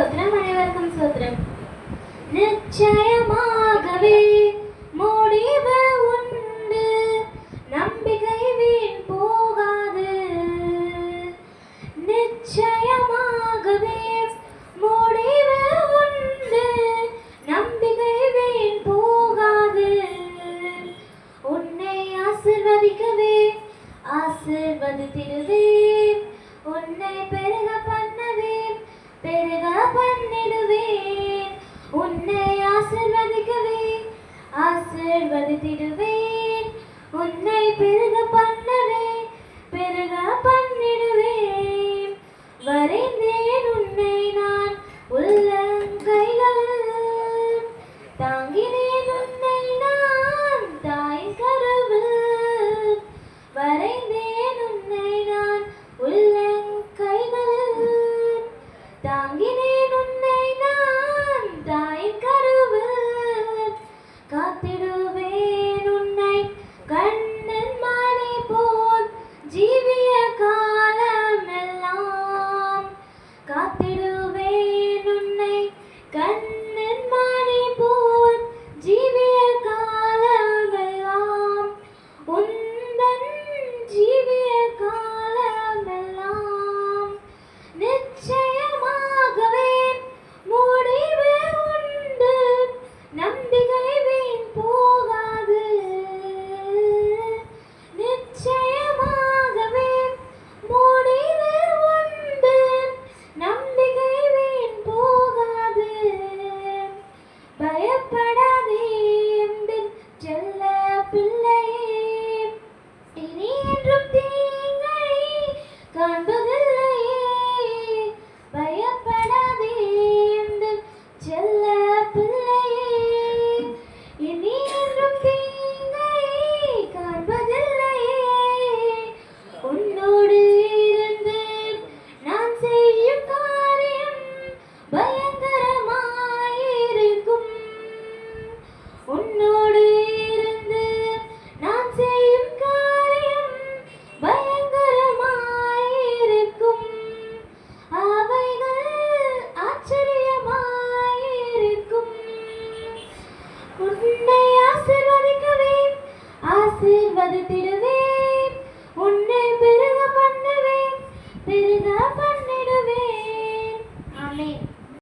ஸ்தோத்திரம் அனைவருக்கும் ஸ்தோத்திரம் நிச்சயமாகவே முடிவு உண்டு. நம்பிக்கை வீண் போகாது. நிச்சயமாகவே முடிவு உண்டு. நம்பிக்கை வீண் போகாது. உன்னை ஆசிர்வதிக்கவே ஆசிர்வதித்திருவே உன்னை பெருக பண்ணவே பெருக பண்ணிடுவேன். உன்னை ஆசிர்வதிக்கவே ஆசிர்வதித்திடுவேன். உன்னை பெருக பண்ணவே பெருக